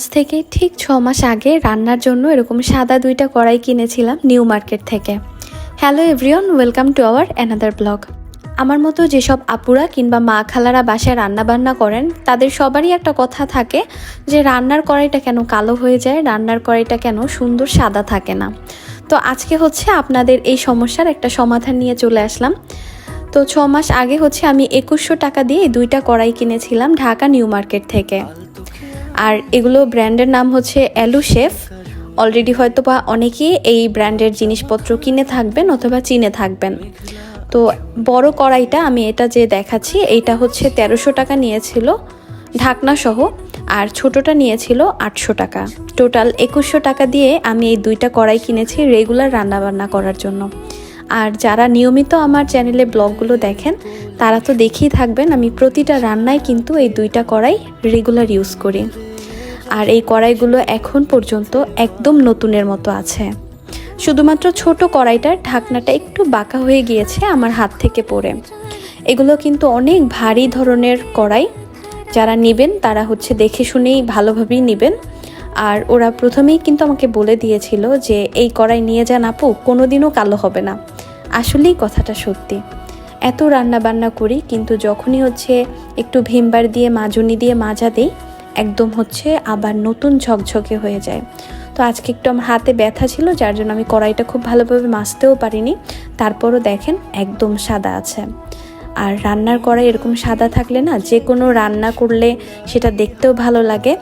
আজ থেকে ঠিক ছ মাস আগে রান্নার জন্য এরকম সাদা দুইটা কড়াই কিনেছিলাম নিউ মার্কেট থেকে। Hello everyone, welcome to our another blog. আমার মতো যেসব আপুরা কিংবা মা খালারা বাসায় রান্না বান্না করেন, তাদের সবারই একটা কথা থাকে যে রান্নার কড়াইটা কেন কালো হয়ে যায়, রান্নার কড়াইটা কেন সুন্দর সাদা থাকে না। তো আজকে হচ্ছে আপনাদের এই সমস্যার একটা সমাধান নিয়ে চলে আসলাম। তো ছ মাস আগে হচ্ছে আমি একুশশো টাকা দিয়ে দুইটা কড়াই কিনেছিলাম ঢাকা নিউ মার্কেট থেকে। আর এগুলো ব্র্যান্ডের নাম হচ্ছে অ্যালু শেফ অলরেডি হয়তো বা অনেকেই এই ব্র্যান্ডের জিনিসপত্র কিনে থাকবেন অথবা চিনে থাকবেন। তো বড় কড়াইটা আমি এটা যে দেখাচ্ছি, এইটা হচ্ছে তেরোশো টাকা নিয়েছিল ঢাকনা সহ আর ছোটটা নিয়েছিল আটশো টাকা। টোটাল একুশশো টাকা দিয়ে আমি এই দুইটা কড়াই কিনেছি রেগুলার রান্নাবান্না করার জন্য। আর যারা নিয়মিত আমার চ্যানেলে ব্লগগুলো দেখেন তারা তো দেখেই থাকবেন, আমি প্রতিটা রান্নায় কিন্তু এই দুইটা কড়াই রেগুলার ইউজ করি। আর এই কড়াইগুলো এখন পর্যন্ত একদম নতুনের মতো আছে। শুধুমাত্র ছোট কড়াইটার ঢাকনাটা একটু বাঁকা হয়ে গিয়েছে আমার হাত থেকে পড়ে। এগুলো কিন্তু অনেক ভারী ধরনের কড়াই। যারা নেবেন তারা হচ্ছে দেখে শুনেই ভালোভাবেই নেবেন। আর ওরা প্রথমেই কিন্তু আমাকে বলে দিয়েছিল যে, এই কড়াই নিয়ে যান আপু, কোনোদিনও কালো হবে না। আসলেই কথাটা সত্যি। এত রান্না বান্না করি, কিন্তু যখনই হচ্ছে একটু ভিমবার দিয়ে, মাজুনি দিয়ে মাজা দিই, একদম হচ্ছে আবার নতুন ঝকঝকে হয়ে যায়। তো আজকে একটু আমার হাতে ব্যথা ছিল, যার জন্য আমি কড়াইটা খুব ভালোভাবে মাজতেও পারিনি। তারপরও দেখেন একদম সাদা আছে। আর রান্নার কড়াই এরকম সাদা থাকলে না যে কোনো রান্না করলে সেটা দেখতেও ভালো লাগে।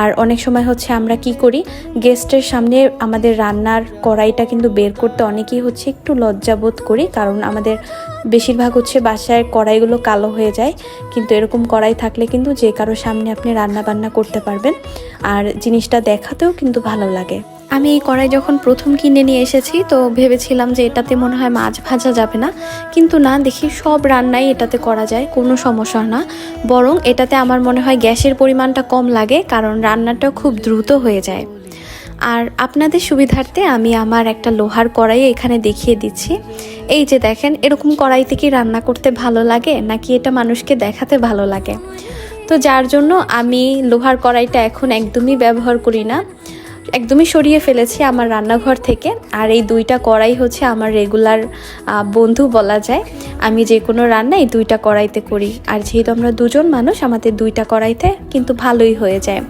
আর অনেক সময় হচ্ছে আমরা কি করি, গেস্টের সামনে আমাদের রান্নার কড়াইটা কিন্তু বের করতে অনেকেই হচ্ছে একটু লজ্জাবোধ করি, কারণ আমাদের বেশিরভাগ হচ্ছে বাসায় কড়াইগুলো কালো হয়ে যায়। কিন্তু এরকম কড়াই থাকলে কিন্তু যে কারও সামনে আপনি রান্না বান্না করতে পারবেন। আর জিনিসটা দেখাতেও কিন্তু ভালো লাগে। আমি এই কড়াই যখন প্রথম কিনে নিয়ে এসেছি, তো ভেবেছিলাম যে এটাতে মনে হয় মাছ ভাজা যাবে না। কিন্তু না, দেখি সব রান্নাই এটাতে করা যায়, কোনো সমস্যা না। বরং এটাতে আমার মনে হয় গ্যাসের পরিমাণটা কম লাগে, কারণ রান্নাটা খুব দ্রুত হয়ে যায়। আর আপনাদের সুবিধার্থে আমি আমার একটা লোহার কড়াই এখানে দেখিয়ে দিচ্ছি। এই যে দেখেন, এরকম কড়াইতে কি রান্না করতে ভালো লাগে, নাকি এটা মানুষকে দেখাতে ভালো লাগে? তো যার জন্য আমি লোহার কড়াইটা এখন একদমই ব্যবহার করি না। একদমই সরিয়ে ফেলেছি আমার রান্নাঘর থেকে। আর এই দুইটা কড়াই হচ্ছে আমার রেগুলার বন্ধু বলা যায়। আমি যে কোনো রান্না এই দুইটা কড়াইতে করি। আর যেহেতু আমরা দুজন মানুষ, আমাদের দুইটা কড়াইতে কিন্তু ভালোই হয়ে যায়।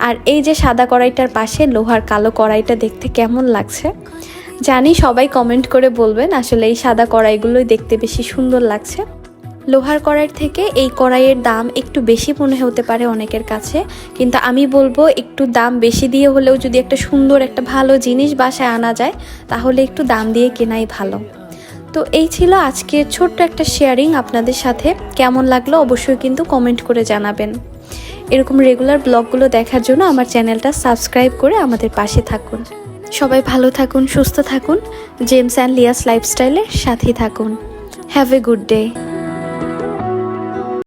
আর এই যে সাদা কড়াইটার পাশে লোহার কালো কড়াইটা দেখতে কেমন লাগছে? জানি সবাই কমেন্ট করে বলবেন, আসলে এই সাদা কড়াইগুলোই দেখতে বেশি সুন্দর লাগছে। লোহার কড়াইয়ের থেকে এই কড়াইয়ের দাম একটু বেশি মনে হতে পারে অনেকের কাছে। কিন্তু আমি বলব, একটু দাম বেশি দিয়ে হলেও যদি একটা সুন্দর, একটা ভালো জিনিস বাসায় আনা যায়, তাহলে একটু দাম দিয়ে কেনাই ভালো। তো এই ছিল আজকে ছোট্ট একটা শেয়ারিং আপনাদের সাথে। কেমন লাগল অবশ্যই কিন্তু কমেন্ট করে জানাবেন। এরকম রেগুলার ব্লগগুলো দেখার জন্য আমার চ্যানেলটা সাবস্ক্রাইব করে আমাদের পাশে থাকুন। সবাই ভালো থাকুন, সুস্থ থাকুন। জেমস অ্যান্ড লিয়াস লাইফস্টাইলের সাথেই থাকুন। Have a good day